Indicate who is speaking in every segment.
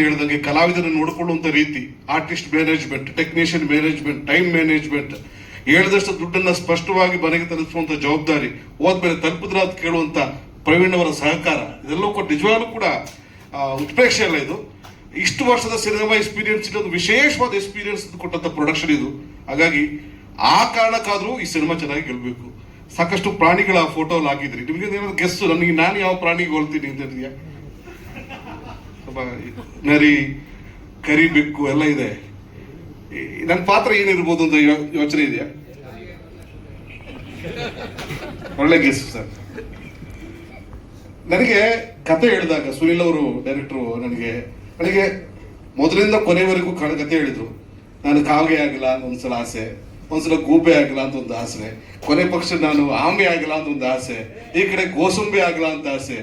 Speaker 1: ಹೇಳ್ದಂಗೆ ಕಲಾವಿದರನ್ನು ನೋಡಿಕೊಳ್ಳುವಂತ ರೀತಿ artist management technician management time management ಹೇಳಿದಷ್ಟು ದುಡ್ಡನ್ನ ಸ್ಪಷ್ಟವಾಗಿ ಮನೆಗೆ ತಲುಪಿಸುವಂತ ಜವಾಬ್ದಾರಿ, ಹೋದ್ಮೇಲೆ ತಲುಪಿದ್ರ ಅಂತ ಕೇಳುವಂತ ಪ್ರವೀಣ್ ಅವರ ಸಹಕಾರ, ಇದೆಲ್ಲವೂ ಕೂಡ ನಿಜವಾಗ್ಲೂ ಕೂಡ ಉತ್ಪ್ರೇಕ್ಷೆ ಅಲ್ಲ ಇದು. ಇಷ್ಟು ವರ್ಷದ ಸಿನಿಮಾ ಎಕ್ಸ್ಪೀರಿಯನ್ಸ್ ಇದೊಂದು ವಿಶೇಷವಾದ ಎಕ್ಸ್ಪೀರಿಯನ್ಸ್ ಕೊಟ್ಟಂತ ಪ್ರೊಡಕ್ಷನ್ ಇದು. ಹಾಗಾಗಿ, ಆ ಕಾರಣಕ್ಕಾದ್ರೂ ಈ ಸಿನಿಮಾ ಚೆನ್ನಾಗಿ ಗೆಲ್ಬೇಕು. ಸಾಕಷ್ಟು ಪ್ರಾಣಿಗಳ ಫೋಟೋ ಹಾಕಿದ್ರಿ. ನಿಮ್ಗೆ ಏನಾದ್ರು ಗೆಸ್ ನನಗೆ, ನಾನು ಯಾವ ಪ್ರಾಣಿಗೆ ಹೋಲ್ತೀನಿ ಅಂತ ಸ್ವಲ್ಪ ನರಿ, ಕರಿ, ಬೆಕ್ಕು ಎಲ್ಲ ಇದೆ. ನನ್ನ ಪಾತ್ರ ಏನಿರ್ಬೋದು ಅಂತ ಯೋಚನೆ ಇದೆಯಾ? ಒಳ್ಳೆ ಗೆಸ್ ಸರ್ ನನಗೆ ಕತೆ ಹೇಳಿದಾಗ ಸುನಿಲ್ ಅವರು ಡೈರೆಕ್ಟ್ರು ನನಗೆ ನನಗೆ ಮೊದಲಿಂದ ಕೊನೆವರೆಗೂ ಕತೆ ಹೇಳಿದ್ರು. ನಾನು ಕಾಗೆ ಆಗಿಲ್ಲ ಅಂತ ಒಂದ್ಸಲ ಆಸೆ, ಒಂದ್ಸಲ ಗೂಬೆ ಆಗಿಲ್ಲ ಅಂತ ಒಂದು ಆಸೆ, ಕೊನೆ ಪಕ್ಷ ನಾನು ಆಮೆ ಆಗಿಲ್ಲ ಅಂತ ಒಂದು ಆಸೆ, ಈ ಕಡೆ ಗೋಸುಂಬೆ ಆಗಿಲ್ಲ ಅಂತ ಆಸೆ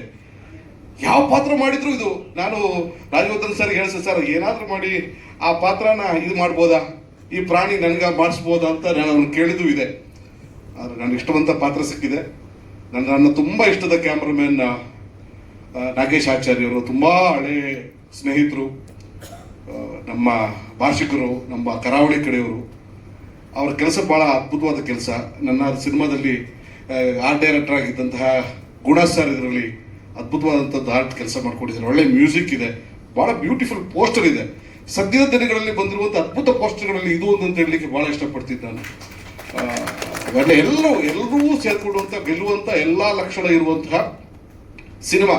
Speaker 1: ಯಾವ ಪಾತ್ರ ಮಾಡಿದ್ರು ಇದು? ನಾನು ರಾಜವರ್ಧನ್ ಸರ್ ಹೇಳ ಸರ್, ಏನಾದರೂ ಮಾಡಿ ಆ ಪಾತ್ರನ ಇದು ಮಾಡ್ಬೋದಾ? ಈ ಪ್ರಾಣಿ ನನ್ಗ ಮಾಡಿಸ್ಬೋದಾ ಅಂತ ನಾನು ಅವ್ರನ್ನ ಕೇಳಿದ್ದು ಇದೆ. ಆದ್ರೆ ನನಗೆ ಇಷ್ಟವಂತ ಪಾತ್ರ ಸಿಕ್ಕಿದೆ. ನನ್ನ ನನ್ನ ತುಂಬಾ ಇಷ್ಟದ ಕ್ಯಾಮ್ರಾಮನ್ ನಾಗೇಶ್ ಆಚಾರ್ಯರು ತುಂಬಾ ಹಳೆ ಸ್ನೇಹಿತರು ನಮ್ಮ ಭಾಷಿಕರು, ನಮ್ಮ ಕರಾವಳಿ ಕಡೆಯವರು. ಅವ್ರ ಕೆಲಸ ಬಹಳ ಅದ್ಭುತವಾದ ಕೆಲಸ. ನನ್ನ ಸಿನಿಮಾದಲ್ಲಿ ಆರ್ಟ್ ಡೈರೆಕ್ಟರ್ ಆಗಿದ್ದಂತಹ ಗುಣ ಸರ್ ಇದರಲ್ಲಿ ಅದ್ಭುತವಾದಂಥದ್ದು ಆರ್ಟ್ ಕೆಲಸ ಮಾಡ್ಕೊಂಡಿದ್ದಾರೆ. ಒಳ್ಳೆ ಮ್ಯೂಸಿಕ್ ಇದೆ. ಬಹಳ ಬ್ಯೂಟಿಫುಲ್ ಪೋಸ್ಟರ್ ಇದೆ. ಸದ್ಯದ ದಿನಗಳಲ್ಲಿ ಬಂದಿರುವಂಥ ಅದ್ಭುತ ಪೋಸ್ಟರ್ಗಳಲ್ಲಿ ಇದು ಒಂದು ಅಂತ ಹೇಳಲಿಕ್ಕೆ ಬಹಳ ಇಷ್ಟಪಡ್ತೀನಿ ನಾನು. ಅವೆಲ್ಲ ಎಲ್ಲರೂ ಎಲ್ಲರೂ ಸೇರ್ಕೊಳ್ಳುವಂಥ ಗೆಲ್ಲುವಂತ ಎಲ್ಲಾ ಲಕ್ಷಣ ಇರುವಂತಹ ಸಿನಿಮಾ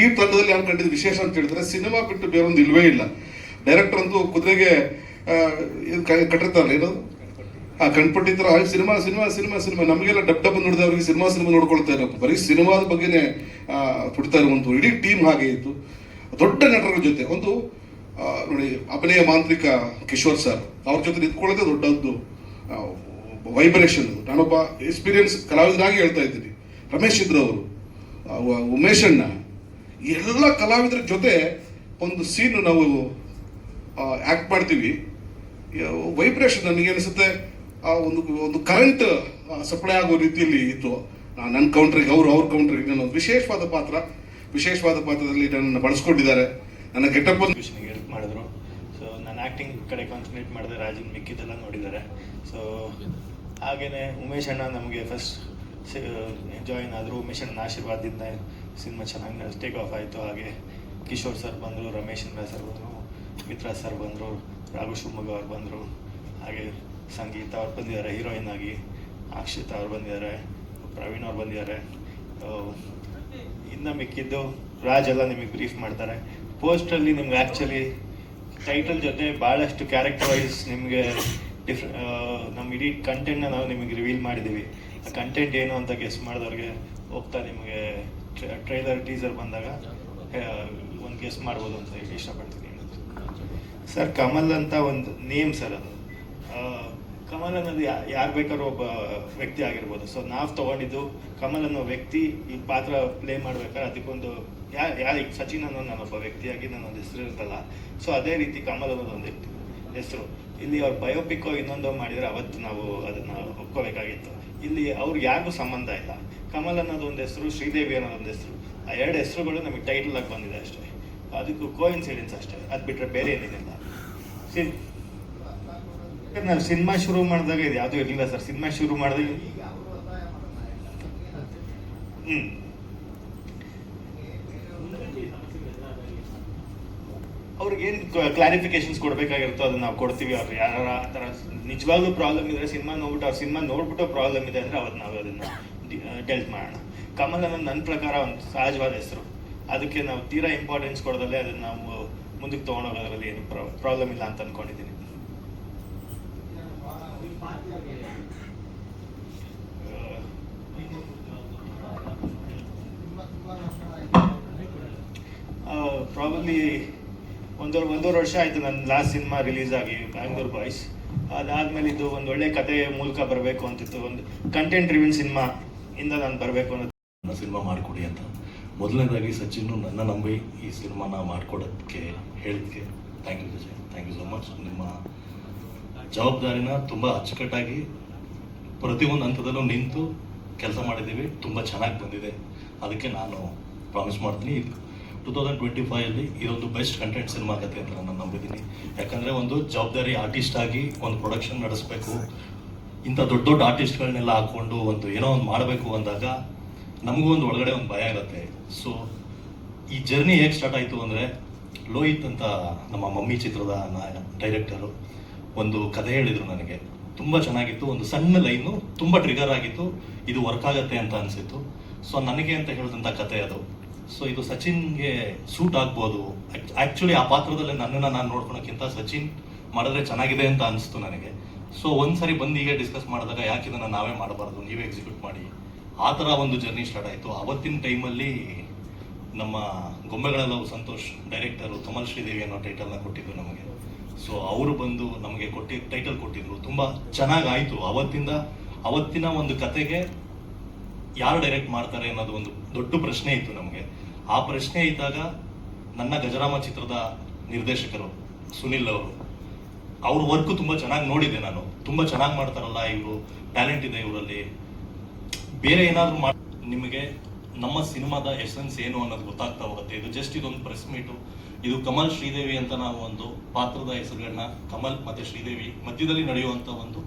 Speaker 1: ಈ ತಂಡದಲ್ಲಿ ನಾನು ಕಂಡಿದ್ದು ವಿಶೇಷ ಅಂತ ಹೇಳಿದ್ರೆ ಸಿನಿಮಾ ಬಿಟ್ಟು ಬೇರೊಂದು ಇಲ್ವೇ ಇಲ್ಲ. ಡೈರೆಕ್ಟರ್ ಅಂತೂ ಕುದುರೆಗೆ ಕಟ್ಟಿರ್ತಾರೆ ಏನದು? ಆ ಕಣ್ಪಟ್ಟಿದ್ರ ಸಿನಿಮಾ ಸಿನಿಮಾ ಸಿನಿಮಾ ಸಿನಿಮಾ. ನಮಗೆಲ್ಲ ಡಬ್ ಡಬ್ ನೋಡಿದವ್ರಿಗೆ ಸಿನಿಮಾ ಸಿನಿಮಾ ನೋಡ್ಕೊಳ್ತಾ ಇರೋ ಬರೀ ಸಿನಿಮಾದ ಬಗ್ಗೆನೇ ತುಡಿತಾ ಇರುವಂತ ಇಡೀ ಟೀಮ್ ಹಾಗೆ ಇತ್ತು. ದೊಡ್ಡ ನಟರ ಜೊತೆ. ಒಂದು ನೋಡಿ, ಅಭಿನಯ ಮಾಂತ್ರಿಕ ಕಿಶೋರ್ ಸರ್, ಅವ್ರ ಜೊತೆ ನಿಂತ್ಕೊಳ್ಳೋದೇ ದೊಡ್ಡದ್ದು ವೈಬ್ರೇಷನ್ ನಾನೊಬ್ಬ ಎಕ್ಸ್ಪೀರಿಯನ್ಸ್ ಕಲಾವಿದರಾಗಿ ಹೇಳ್ತಾ ಇದ್ದೀನಿ. ರಮೇಶ್ ಇದ್ರು ಅವರು ಉಮೇಶ್ ಅಣ್ಣ. ಎಲ್ಲ ಕಲಾವಿದರ ಜೊತೆ ಒಂದು ಸೀನ್ ನಾವು ಆಕ್ಟ್ ಮಾಡ್ತೀವಿ. ವೈಬ್ರೇಷನ್ ನನಗೆ ಅನಿಸುತ್ತೆ. ಆ ಒಂದು ಒಂದು ಕರೆಂಟ್ ಸಪ್ಲೈ ಆಗೋ ರೀತಿಯಲ್ಲಿ ಇತ್ತು. ನನ್ನ ಕೌಂಟ್ರಿಗೆ ಅವರು, ಅವ್ರ ಕೌಂಟ್ರಿಗೆ ನನ್ನ ಒಂದು ವಿಶೇಷವಾದ ಪಾತ್ರ. ವಿಶೇಷವಾದ ಪಾತ್ರದಲ್ಲಿ ನನ್ನನ್ನು ಬಳಸ್ಕೊಂಡಿದ್ದಾರೆ. ನನ್ನ ಗೆಟಪ್
Speaker 2: ಹೆಲ್ಪ್ ಮಾಡಿದ್ರು. ಸೊ ನಾನು ಆ್ಯಕ್ಟಿಂಗ್ ಕಡೆ ಕಾನ್ಸಂಟ್ರೇಟ್ ಮಾಡಿದೆ ರಾಜನ್ ಮಿಕ್ಕಿದ್ದೆಲ್ಲ ನೋಡಿದ್ದಾರೆ. ಸೊ ಹಾಗೆಯೇ ಉಮೇಶ್ ಅಣ್ಣ ನಮಗೆ ಫಸ್ಟ್ ಜಾಯಿನ್ ಆದರು. ಉಮೇಶ್ ಅಣ್ಣನ ಆಶೀರ್ವಾದದಿಂದ ಸಿನಿಮಾ ಚೆನ್ನಾಗಿ ಟೇಕ್ ಆಫ್ ಆಯಿತು. ಹಾಗೆ ಕಿಶೋರ್ ಸರ್ ಬಂದರು, ರಮೇಶ್ ಸರ್ ಬಂದರು, ಮಿತ್ರ ಸರ್ ಬಂದರು, ರಾಘು ಶಿವಮೊಗ್ಗ ಅವ್ರು ಬಂದರು. ಹಾಗೆ ಸಂಗೀತ ಅವ್ರು ಬಂದಿದ್ದಾರೆ ಹೀರೋಯಿನ್ ಆಗಿ ಅಕ್ಷಿತಾ ಅವ್ರು ಬಂದಿದ್ದಾರೆ, ಪ್ರವೀಣ್ ಅವ್ರು ಬಂದಿದ್ದಾರೆ. ಇನ್ನೂ ಮಿಕ್ಕಿದ್ದು ರಾಜ್ ಎಲ್ಲ ನಿಮಗೆ ಬ್ರೀಫ್ ಮಾಡ್ತಾರೆ. ಪೋಸ್ಟಲ್ಲಿ ನಿಮ್ಗೆ ಆ್ಯಕ್ಚುಲಿ ಟೈಟಲ್ ಜೊತೆ ಭಾಳಷ್ಟು ಕ್ಯಾರೆಕ್ಟರ್ ವೈಸ್ ನಿಮಗೆ ಡಿಫ್ ನಮ್ಮ ಇಡೀ ಕಂಟೆಂಟ್ನ ನಾವು ನಿಮಗೆ ರಿವೀಲ್ ಮಾಡಿದ್ದೀವಿ ಆ ಕಂಟೆಂಟ್ ಏನು ಅಂತ ಗೆಸ್ ಮಾಡಿದವ್ರಿಗೆ ಹೋಗ್ತಾ ನಿಮಗೆ ಟ್ರೈಲರ್ ಟೀಸರ್ ಬಂದಾಗ ಒಂದು ಗೆಸ್ ಮಾಡ್ಬೋದು ಅಂತ ಹೇಳಿ ಇಷ್ಟಪಡ್ತೀನಿ. ಸರ್ ಕಮಲ್ ಅಂತ ಒಂದು ನೇಮ್ ಸರ್ ಅದು. ಕಮಲ್ ಅನ್ನೋದು ಯಾರು ಬೇಕಾದ್ರೂ ಒಬ್ಬ ವ್ಯಕ್ತಿ ಆಗಿರ್ಬೋದು. ಸೊ ನಾವು ತಗೊಂಡಿದ್ದು ಕಮಲ್ ಅನ್ನೋ ವ್ಯಕ್ತಿ ಈ ಪಾತ್ರ ಪ್ಲೇ ಮಾಡ್ಬೇಕಾದ್ರೆ ಅದಕ್ಕೊಂದು ಯಾ, ಯಾರು ಈಗ ಸಚಿನ್ ಅನ್ನೋ ನಾನೊಬ್ಬ ವ್ಯಕ್ತಿಯಾಗಿ ನನ್ನೊಂದು ಹೆಸರು ಇರುತ್ತಲ್ಲ. ಸೊ ಅದೇ ರೀತಿ ಕಮಲ್ ಅನ್ನೋದು ಒಂದು ಹೆಸರು. ಇಲ್ಲಿ ಅವ್ರ ಬಯೋಪಿಕ್ಕೋ ಇನ್ನೊಂದು ಮಾಡಿದರೆ ಅವತ್ತು ನಾವು ಅದನ್ನ ಒಪ್ಕೋಬೇಕಾಗಿತ್ತು. ಇಲ್ಲಿ ಅವ್ರಿಗೆ ಯಾರಿಗೂ ಸಂಬಂಧ ಇಲ್ಲ. ಕಮಲ್ ಅನ್ನೋದು ಒಂದು ಹೆಸರು, ಶ್ರೀದೇವಿ ಅನ್ನೋದು ಒಂದು ಹೆಸರು. ಆ ಎರಡು ಹೆಸರುಗಳು ನಮಗೆ ಟೈಟಲ್ ಆಗಿ ಬಂದಿದೆ ಅಷ್ಟೇ. ಅದಕ್ಕೂ ಕೋಇನ್ಸಿಡೆನ್ಸ್ ಅಷ್ಟೇ. ಅದು ಬಿಟ್ಟರೆ ಬೇರೆ ಏನಿಲ್ಲ ಸಿನ್ ನಾನು ಸಿನಿಮಾ ಶುರು ಮಾಡಿದಾಗ ಇದು. ಯಾವುದೂ ಇರಲಿಲ್ಲ ಸರ್, ಸಿನಿಮಾ ಶುರು ಮಾಡಿದಾಗ ಹ್ಞೂ ಅವ್ರಿಗೇನು ಕ್ಲಾರಿಫಿಕೇಶನ್ಸ್ ಕೊಡಬೇಕಾಗಿರುತ್ತೋ ಅದನ್ನ ನಾವು ಕೊಡ್ತೀವಿ. ಅವ್ರು ಯಾರು ಆ ನಿಜವಾಗ್ಲೂ ಪ್ರಾಬ್ಲಮ್ ಇದ್ರೆ ಸಿನಿಮಾ ನೋಡ್ಬಿಟ್ಟು, ಅವ್ರು ಸಿನಿಮಾ ನೋಡ್ಬಿಟ್ಟು ಪ್ರಾಬ್ಲಮ್ ಇದೆ ಅಂದರೆ ಅವತ್ತು ನಾವು ಅದನ್ನ ಡೆಲ್ಟ್ ಮಾಡೋಣ. ಕಮಲ್ ಅನ್ನೋದು ನನ್ನ ಪ್ರಕಾರ ಒಂದು ಸಹಜವಾದ ಹೆಸರು. ಅದಕ್ಕೆ ನಾವು ತೀರಾ ಇಂಪಾರ್ಟೆನ್ಸ್ ಕೊಡೋದಲ್ಲೇ ಅದನ್ನ ನಾವು ಮುಂದಕ್ಕೆ ತೊಗೊಂಡೋಗೋದ್ರಲ್ಲಿ ಏನು ಪ್ರಾಬ್ಲಮ್ ಇಲ್ಲ ಅಂತ ಅನ್ಕೊಂಡಿದ್ದೀನಿ ಪ್ರಾಬಬ್ಲಿ ಒಂದು ಒಂದೂವರೆ ವರ್ಷ ಆಯಿತು ನನ್ನ ಲಾಸ್ಟ್ ಸಿನಿಮಾ ರಿಲೀಸ್ ಆಗಿ ಬ್ಯಾಂಗ್ಳೂರ್ ಬಾಯ್ಸ್ ಅದಾದ್ಮೇಲೆ ಇದು ಒಂದು ಒಳ್ಳೆ ಕತೆ ಮೂಲಕ ಬರಬೇಕು ಅಂತಿತ್ತು. ಒಂದು ಕಂಟೆಂಟ್ ರಿವಿನ್ ಸಿನಿಮಾ ಇಂದ ನಾನು ಬರಬೇಕು ಅನ್ನೋ
Speaker 3: ಸಿನಿಮಾ ಮಾಡಿಕೊಡಿ ಅಂತ. ಮೊದಲನೇದಾಗಿ ಸಚಿನ್ ನನ್ನ ನಂಬಿ ಈ ಸಿನಿಮಾನ ಮಾಡಿಕೊಡೋದಕ್ಕೆ ಹೇಳಿದಕ್ಕೆ thank you Vijay. Thank you so much ನಿಮ್ಮ ಜವಾಬ್ದಾರಿನ ತುಂಬ ಅಚ್ಚುಕಟ್ಟಾಗಿ ಪ್ರತಿಯೊಂದು ಹಂತದಲ್ಲೂ ನಿಂತು ಕೆಲಸ ಮಾಡಿದ್ದೀವಿ. ತುಂಬ ಚೆನ್ನಾಗಿ ಬಂದಿದೆ. ಅದಕ್ಕೆ ನಾನು ಪ್ರಾಮಿಸ್ ಮಾಡ್ತೀನಿ. ಟೂ ತೌಸಂಡ್ ಟ್ವೆಂಟಿ ಫೈವಲ್ಲಿ ಇದೊಂದು ಬೆಸ್ಟ್ ಕಂಟೆಂಟ್ ಸಿನಿಮಾ ಕತೆ ಅಂತ ನಾನು ನಂಬಿದ್ದೀನಿ. ಯಾಕಂದರೆ ಒಂದು ಜವಾಬ್ದಾರಿ ಆರ್ಟಿಸ್ಟ್ ಆಗಿ ಒಂದು ಪ್ರೊಡಕ್ಷನ್ ನಡೆಸಬೇಕು. ಇಂಥ ದೊಡ್ಡ ದೊಡ್ಡ ಆರ್ಟಿಸ್ಟ್ಗಳನ್ನೆಲ್ಲ ಹಾಕೊಂಡು ಒಂದು ಏನೋ ಒಂದು ಮಾಡಬೇಕು ಅಂದಾಗ ನಮಗೂ ಒಂದು ಒಳಗಡೆ ಒಂದು ಭಯ ಇರುತ್ತೆ. ಸೊ ಈ ಜರ್ನಿ ಹೇಗೆ ಸ್ಟಾರ್ಟ್ ಆಯಿತು ಅಂದರೆ, ಲೋಹಿತ್ ಅಂತ ನಮ್ಮ ಮಮ್ಮಿ ಚಿತ್ರದ ಡೈರೆಕ್ಟರು ಒಂದು ಕಥೆ ಹೇಳಿದರು ನನಗೆ. ತುಂಬ ಚೆನ್ನಾಗಿತ್ತು, ಒಂದು ಸಣ್ಣ ಲೈನು ತುಂಬ ಟ್ರಿಗರ್ ಆಗಿತ್ತು. ಇದು ವರ್ಕ್ ಆಗತ್ತೆ ಅಂತ ಅನಿಸಿತ್ತು. ಸೊ ನನಗೆ ಅಂತ ಹೇಳಿದಂಥ ಕತೆ ಅದು. ಸೊ ಇದು ಸಚಿನ್ಗೆ ಸೂಟ್ ಆಗ್ಬೋದು. ಆ್ಯಕ್ಚುಲಿ ಆ ಪಾತ್ರದಲ್ಲಿ ನನ್ನನ್ನು ನಾನು ನೋಡ್ಕೊಳಕ್ಕಿಂತ ಸಚಿನ್ ಮಾಡಿದ್ರೆ ಚೆನ್ನಾಗಿದೆ ಅಂತ ಅನಿಸ್ತು ನನಗೆ. ಸೊ ಒಂದ್ಸರಿ ಬಂದು ಹೀಗೆ ಡಿಸ್ಕಸ್ ಮಾಡಿದಾಗ ಯಾಕೆ ಇದನ್ನು ನಾವೇ ಮಾಡಬಾರ್ದು? ನೀವೇ ಎಕ್ಸಿಕ್ಯೂಟ್ ಮಾಡಿ. ಆ ಥರ ಒಂದು ಜರ್ನಿ ಸ್ಟಾರ್ಟ್ ಆಯಿತು. ಅವತ್ತಿನ ಟೈಮಲ್ಲಿ ನಮ್ಮ ಗೊಂಬೆಗಳಲ್ಲೂ ಸಂತೋಷ್ ಡೈರೆಕ್ಟರು ಕಮಲ್ ಶ್ರೀದೇವಿ ಅನ್ನೋ ಟೈಟಲ್ನ ಕೊಟ್ಟಿದ್ದು ನಮಗೆ. ಸೊ ಅವರು ಬಂದು ನಮಗೆ ಕೊಟ್ಟಿ ಟೈಟಲ್ ಕೊಟ್ಟಿದ್ರು. ತುಂಬ ಚೆನ್ನಾಗಾಯಿತು ಅವತ್ತಿಂದ, ಅವತ್ತಿನ ಒಂದು ಕತೆಗೆ ಯಾರು ಡೈರೆಕ್ಟ್ ಮಾಡ್ತಾರೆ ಅನ್ನೋದು ಒಂದು ದೊಡ್ಡ ಪ್ರಶ್ನೆ ಇತ್ತು ನಮಗೆ. ಆ ಪ್ರಶ್ನೆ ಇದ್ದಾಗ ನನ್ನ ಗಜರಾಮ ಚಿತ್ರದ ನಿರ್ದೇಶಕರು ಸುನಿಲ್ ಅವರು, ಅವ್ರ ವರ್ಕ್ ತುಂಬ ಚೆನ್ನಾಗಿ ನೋಡಿದೆ ನಾನು. ತುಂಬ ಚೆನ್ನಾಗಿ ಮಾಡ್ತಾರಲ್ಲ ಇವರು ಟ್ಯಾಲೆಂಟ್ ಇದೆ ಇವರಲ್ಲಿ. ಬೇರೆ ಏನಾದರೂ ಮಾಡಿ ನಿಮಗೆ ನಮ್ಮ ಸಿನಿಮಾದ ಎಸೆನ್ಸ್ ಏನು ಅನ್ನೋದು ಗೊತ್ತಾಗ್ತಾ ಹೋಗುತ್ತೆ. ಇದು ಜಸ್ಟ್ ಇದೊಂದು ಪ್ರೆಸ್ ಮೀಟು ಇದು ಕಮಲ್ ಶ್ರೀದೇವಿ ಅಂತ ನಾವು ಒಂದು ಪಾತ್ರದ ಹೆಸರುಗಳನ್ನ ಕಮಲ್ ಮತ್ತೆ ಶ್ರೀದೇವಿ ಮಧ್ಯದಲ್ಲಿ ನಡೆಯುವಂತ ಒಂದು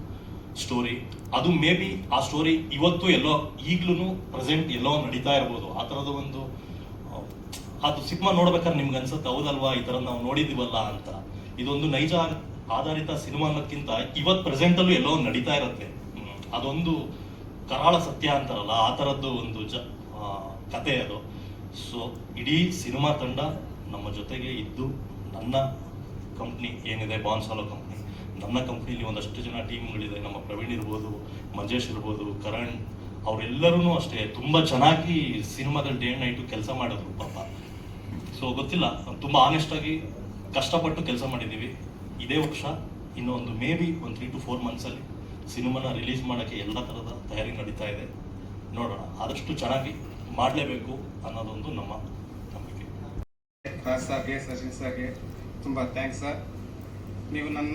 Speaker 3: ಸ್ಟೋರಿ ಅದು ಮೇ ಬಿ ಆ ಸ್ಟೋರಿ ಇವತ್ತು ಎಲ್ಲೋ ಈಗ್ಲೂ ಪ್ರೆಸೆಂಟ್ ಎಲ್ಲೋ ನಡೀತಾ ಇರ್ಬೋದು. ಆ ಥರದ ಒಂದು ಅದು ಸಿನಿಮಾ ನೋಡ್ಬೇಕಾದ್ರೆ ನಿಮ್ಗೆ ಅನ್ಸುತ್ತೆ, ಹೌದಲ್ವಾ, ಈ ಥರ ನಾವು ನೋಡಿದೀವಲ್ಲ ಅಂತ. ಇದೊಂದು ನೈಜ ಆಧಾರಿತ ಸಿನಿಮಾ ಅನ್ನೋದಕ್ಕಿಂತ ಇವತ್ತು ಪ್ರೆಸೆಂಟಲ್ಲೂ ಎಲ್ಲೋ ನಡೀತಾ ಇರುತ್ತೆ. ಅದೊಂದು ಕರಾಳ ಸತ್ಯ ಅಂತಾರಲ್ಲ, ಆ ಥರದ್ದು ಒಂದು ಜ ಕತೆ ಅದು. ಸೊ ಇಡೀ ಸಿನಿಮಾ ತಂಡ ನಮ್ಮ ಜೊತೆಗೆ ಇದ್ದು, ನನ್ನ ಕಂಪ್ನಿ ಏನಿದೆ ಬಾನ್ಸಾಲೋ ಕಂಪ್ನಿ ನನ್ನ ಕಂಪ್ನಿಲಿ ಒಂದಷ್ಟು ಜನ ಟೀಮ್ಗಳಿದೆ. ನಮ್ಮ ಪ್ರವೀಣ್ ಇರ್ಬೋದು, ಮಂಜೇಶ್ ಇರ್ಬೋದು, ಕರಣ್ ಅವರೆಲ್ಲರೂ ಅಷ್ಟೇ. ತುಂಬ ಚೆನ್ನಾಗಿ ಸಿನಿಮಾದಲ್ಲಿ ಡೇ ನೈಟು ಕೆಲಸ ಮಾಡಿದ್ರು ಪಾಪ. ಸೊ ಗೊತ್ತಿಲ್ಲ. ತುಂಬ ಆನೆಸ್ಟಾಗಿ ಕಷ್ಟಪಟ್ಟು ಕೆಲಸ ಮಾಡಿದ್ದೀವಿ. ಇದೇ ವರ್ಷ, ಇನ್ನೊಂದು ಮೇ ಬಿ ಒಂದು ತ್ರೀ ಟು ಫೋರ್ ಮಂತ್ಸಲ್ಲಿ ಸಿನಿಮಾನ ರಿಲೀಸ್ ಮಾಡೋಕ್ಕೆ ಎಲ್ಲ ಥರದ ತಯಾರಿ ನಡೀತಾ ಇದೆ. ನೋಡೋಣ. ಆದಷ್ಟು ಚೆನ್ನಾಗಿ ಮಾಡಲೇಬೇಕು ಅನ್ನೋದೊಂದು ನಮ್ಮ ನಂಬಿಕೆ.
Speaker 4: ರಾಜ್ ಸರ್ಗೆ ಸಚಿನ್ ಸರ್ಗೆ ತುಂಬ ಥ್ಯಾಂಕ್ಸ್ ಸರ್ ನೀವು ನನ್ನ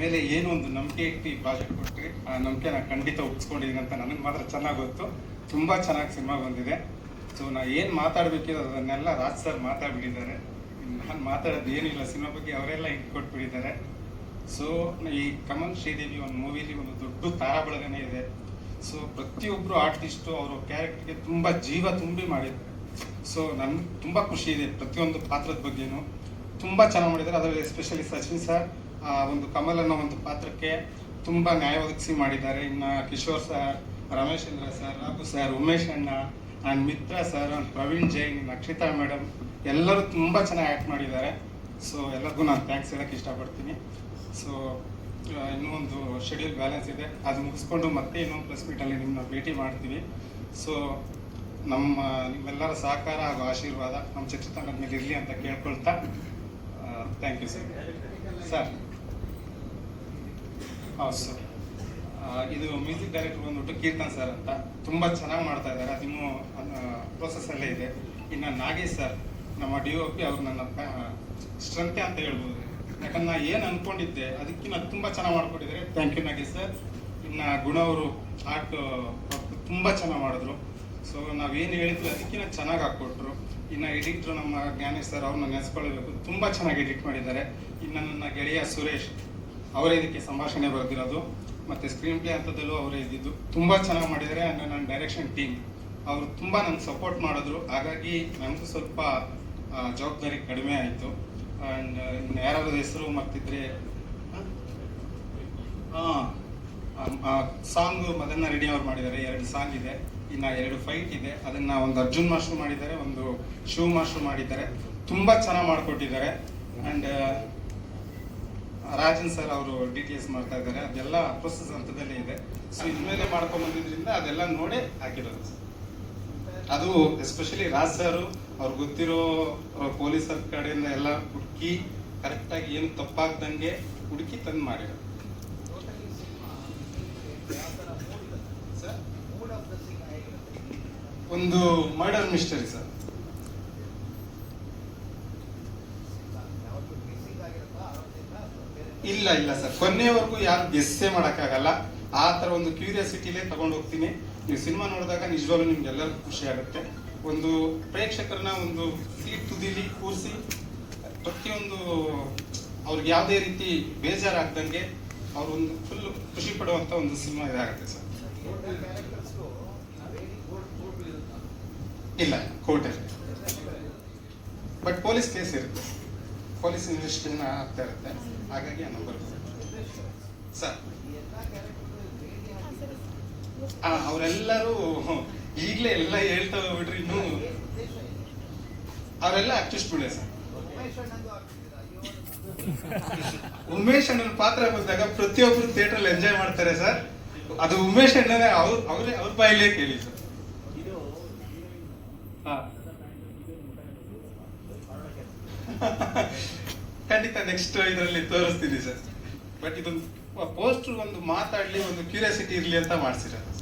Speaker 4: ಮೇಲೆ ಏನು ಒಂದು ನಂಬಿಕೆ ಇಟ್ಟು ಈ ಪ್ರಾಜೆಕ್ಟ್ ಕೊಟ್ಟಿರಿ ಆ ನಂಬಿಕೆ ನಾನು ಖಂಡಿತ ಒಪ್ಪಿಸ್ಕೊಂಡಿದ್ದೀನಿ ಅಂತ ನನಗೆ ಮಾತ್ರ ಚೆನ್ನಾಗಿ ಗೊತ್ತು. ತುಂಬ ಚೆನ್ನಾಗಿ ಸಿನಿಮಾ ಬಂದಿದೆ. ಸೊ ನಾ ಏನು ಮಾತಾಡಬೇಕಿದೆ ಅದನ್ನೆಲ್ಲ ರಾಜ್ ಸರ್ ಮಾತಾಡ್ಬಿಟ್ಟಿದ್ದಾರೆ. ನಾನು ಮಾತಾಡೋದು ಏನಿಲ್ಲ ಸಿನಿಮಾ ಬಗ್ಗೆ ಅವರೆಲ್ಲ ಇಟ್ಕೊಟ್ಬಿಟ್ಟಿದ್ದಾರೆ ಸೊ ಈ ಕಮಲ್ ಶ್ರೀದೇವಿ ಒಂದು ಮೂವಿಲಿ ಒಂದು ದೊಡ್ಡ ತಾರಾಬಳಗನೇ ಇದೆ. ಸೊ ಪ್ರತಿಯೊಬ್ಬರು ಆರ್ಟಿಸ್ಟು ಅವರ ಕ್ಯಾರೆಕ್ಟರ್ಗೆ ತುಂಬ ಜೀವ ತುಂಬಿ ಮಾಡಿದ್ದಾರೆ ಸೊ ನನ್ಗೆ ತುಂಬ ಖುಷಿ ಇದೆ ಪ್ರತಿಯೊಂದು ಪಾತ್ರದ ಬಗ್ಗೆನೂ. ತುಂಬ ಚೆನ್ನಾಗಿ ಮಾಡಿದ್ದಾರೆ. ಅದರಲ್ಲಿ ಎಸ್ಪೆಷಲಿ ಸಚಿನ್ ಸರ್ ಆ, ಒಂದು ಕಮಲ್ ಅನ್ನೋ ಒಂದು ಪಾತ್ರಕ್ಕೆ ತುಂಬ ನ್ಯಾಯ ಒದಗಿಸಿ ಮಾಡಿದ್ದಾರೆ. ಇನ್ನು Kishore sir Rameshendra sir Raghu sir Umesh ಅಣ್ಣ and Mitra sir and Praveen Jain, Nakshita madam ಎಲ್ಲರೂ ತುಂಬ ಚೆನ್ನಾಗಿ ಆ್ಯಕ್ಟ್ ಮಾಡಿದ್ದಾರೆ. ಸೊ ಎಲ್ಲರಿಗೂ ನಾನು ಥ್ಯಾಂಕ್ಸ್ ಹೇಳಕ್ಕೆ ಇಷ್ಟಪಡ್ತೀನಿ. ಸೊ ಇನ್ನೂ ಒಂದು ಶೆಡ್ಯೂಲ್ ಬ್ಯಾಲೆನ್ಸ್ ಇದೆ. ಅದು ಮುಗಿಸ್ಕೊಂಡು ಮತ್ತೆ ಇನ್ನೊಂದು ಪ್ರೆಸ್ ಮೀಟಲ್ಲಿ ನಿಮ್ಮನ್ನ ಭೇಟಿ ಮಾಡ್ತೀವಿ. ಸೊ ನಮ್ಮ, ನಿಮ್ಮೆಲ್ಲರ ಸಹಕಾರ ಹಾಗೂ ಆಶೀರ್ವಾದ ನಮ್ಮ ಚಿತ್ರತಂಡದ ಮೇಲೆ ಇರಲಿ ಅಂತ ಕೇಳ್ಕೊಳ್ತಾ ಥ್ಯಾಂಕ್ ಯು ಸರ್ ಸರ್ ಹೌದು ಸರ್ ಇದು ಮ್ಯೂಸಿಕ್ ಡೈರೆಕ್ಟರ್ ಬಂದ್ಬಿಟ್ಟು ಕೀರ್ತನ್ ಸರ್ ಅಂತ ತುಂಬ ಚೆನ್ನಾಗಿ ಮಾಡ್ತಾ ಇದ್ದಾರೆ. ಅದಿನ್ನೂ ಪ್ರೋಸೆಸ್ಸಲ್ಲೇ ಇದೆ. ಇನ್ನು ನಾಗೇಶ್ ಸರ್ ನಮ್ಮ ಡಿ ಒ ಪಿ ಅವ್ರು ನನ್ನ ಸ್ಟ್ರೆಂತೆ ಅಂತ ಹೇಳ್ಬೋದು. ಯಾಕಂದ್ರೆ ನಾ ಏನು ಅನ್ಕೊಂಡಿದ್ದೆ ಅದಕ್ಕಿಂತ ತುಂಬ ಚೆನ್ನಾಗಿ ಮಾಡಿಕೊಟ್ಟಿದ್ದಾರೆ. ಥ್ಯಾಂಕ್ ಯು ನಾಗೇಶ್ ಸರ್ ಇನ್ನು ಗುಣ ಅವರು, ಆರ್ಟ್ ತುಂಬ ಚೆನ್ನಾಗಿ ಮಾಡಿದ್ರು. ಸೊ ನಾವೇನು ಹೇಳಿದ್ವಿ ಅದಕ್ಕಿಂತ ಚೆನ್ನಾಗಿ ಹಾಕ್ಕೊಟ್ರು. ಇನ್ನು ಎಡಿಟ್ರು ನಮ್ಮ ಜ್ಞಾನೇಶ್ ಸರ್ ಅವ್ರನ್ನ ನೆನೆಸ್ಕೊಳ್ಬೇಕು ತುಂಬ ಚೆನ್ನಾಗಿ ಎಡಿಟ್ ಮಾಡಿದ್ದಾರೆ. ಇನ್ನು ನನ್ನ ಗೆಳೆಯ ಸುರೇಶ್ ಅವರೇ ಇದಕ್ಕೆ ಸಂಭಾಷಣೆ ಬರೆದಿರೋದು. ಮತ್ತು ಸ್ಕ್ರೀನ್ ಪ್ಲೇ ಹಂತದಲ್ಲೂ ಅವರೇ ಇದ್ದಿದ್ದು. ತುಂಬ ಚೆನ್ನಾಗಿ ಮಾಡಿದ್ದಾರೆ. ಆ್ಯಂಡ್ ನನ್ನ ಡೈರೆಕ್ಷನ್ ಟೀಮ್ ಅವರು ತುಂಬ ನನಗೆ ಸಪೋರ್ಟ್ ಮಾಡಿದ್ರು. ಹಾಗಾಗಿ ನನಗೂ ಸ್ವಲ್ಪ ಜವಾಬ್ದಾರಿ ಕಡಿಮೆ ಆಯಿತು. ಆ್ಯಂಡ್ ಇನ್ನು ಯಾರಾದ್ರೂ ಹೆಸರು ಮರ್ತಿದ್ರೆ ಸಾಂಗ್ ಮದನ್ನ ರೆಡಿ ಅವ್ರು ಮಾಡಿದ್ದಾರೆ. ಎರಡು ಸಾಂಗ್ ಇದೆ. ಇನ್ನು ಎರಡು ಫೈಟ್ ಇದೆ. ಅದನ್ನ ಒಂದು ಅರ್ಜುನ್ ಮಾಸ್ಟರ್ ಮಾಡಿದ್ದಾರೆ, ಒಂದು ಶಿವ ಮಾಸ್ಟರ್ ಮಾಡಿದ್ದಾರೆ. ತುಂಬ ಚೆನ್ನಾಗಿ ಮಾಡಿಕೊಟ್ಟಿದ್ದಾರೆ. ಆ್ಯಂಡ್ ರಾಜನ್ ಸರ್ ಅವರು ಡಿ ಟಿ ಎಸ್ ಮಾಡ್ತಾ ಇದ್ದಾರೆ. ಅದೆಲ್ಲ ಪ್ರೊಸೆಸ್ ಹಂತದಲ್ಲೇ ಇದೆ. ಸೊ ಇನ್ಮೇಲೆ ಮಾಡ್ಕೊಂಡ್ ಬಂದಿದ್ರಿಂದ ಅದೆಲ್ಲ ನೋಡಿ ಹಾಕಿರೋದು ಅದು ಎಸ್ಪೆಷಲಿ ರಾಜ್ ಸರ್ ಅವ್ರಿಗೆ ಗೊತ್ತಿರೋ ಪೊಲೀಸರ ಕಡೆಯಿಂದ ಎಲ್ಲ ಹುಡುಕಿ ಕರೆಕ್ಟಾಗಿ ಏನು ತಪ್ಪಾಗ್ದಂಗೆ ಹುಡುಕಿ ತಂದು ಮಾಡಿರೋದು ಸರ್? ಒಂದು ಮರ್ಡರ್ ಮಿಸ್ಟರಿ ಸರ್ ಇಲ್ಲ ಇಲ್ಲ ಸರ್ ಕೊನೆಯವರೆಗೂ ಯಾರು ಗೆಸ್ಸೇ ಮಾಡೋಕ್ಕಾಗಲ್ಲ. ಆ ಥರ ಒಂದು ಕ್ಯೂರಿಯಾಸಿಟಿಲೇ ತಗೊಂಡು ಹೋಗ್ತೀನಿ. ನೀವು ಸಿನಿಮಾ ನೋಡಿದಾಗ ನಿಜವಾಗ್ಲೂ ನಿಮ್ಗೆ ಎಲ್ಲರಿಗೂ ಖುಷಿ ಆಗುತ್ತೆ. ಒಂದು ಪ್ರೇಕ್ಷಕರನ್ನ ಒಂದು ಸೀಟ್ ತುದಿಲಿ ಕೂರಿಸಿ, ಪ್ರತಿಯೊಂದು ಅವ್ರಿಗೆ ಯಾವುದೇ ರೀತಿ ಬೇಜಾರಾಗ್ದಂಗೆ ಒಂದು ಫುಲ್ ಖುಷಿ ಪಡುವಂಥ ಒಂದು ಸಿನಿಮಾ ಇದಾಗುತ್ತೆ ಸರ್ ಇಲ್ಲ ಕೋರ್ಟಲ್ಲಿ ಬಟ್ ಪೊಲೀಸ್ ಕೇಸ್ ಇರುತ್ತೆ. ಪೊಲೀಸ್ ಇನ್ವೆಸ್ಟಿಗೇಷನ್ ಆಗ್ತಾ ಇರುತ್ತೆ. ಹಾಗಾಗಿ ಆ ನಂಬರ್ ಸರ್ ಆ, ಅವರೆಲ್ಲರೂ ಈಗಲೇ ಎಲ್ಲ ಹೇಳ್ತಾ ಹೋಗ್ಬಿಟ್ರಿ ಇನ್ನು. ಅವರೆಲ್ಲ ಆಕ್ಟಿಸ್ಟ್ಗಳೇ ಸರ್ ಉಮೇಶ್ ಅಣ್ಣನ ಪಾತ್ರ ಬಂದಾಗ ಪ್ರತಿಯೊಬ್ರು ಥಿಯೇಟರ್ ಎಂಜಾಯ್ ಮಾಡ್ತಾರೆ ಸರ್ ಅದು ಉಮೇಶ್ ಅಣ್ಣನೇ ಅವ್ರ ಅವ್ರೇ ಅವ್ರ ಬಾಯಿಲೇ ಕೇಳಿ ಸರ್ ಹಾ. ಖಂಡಿತ ನೆಕ್ಸ್ಟ್ ಇದರಲ್ಲಿ ತೋರಿಸ್ತೀನಿ ಸರ್. ಬಟ್ ಇದೊಂದು ಪೋಸ್ಟ್ ಒಂದು ಮಾತಾಡ್ಲಿ, ಒಂದು ಕ್ಯೂರಿಯಾಸಿಟಿ ಇರಲಿ ಅಂತ ಮಾಡ್ಸಿರೋದು.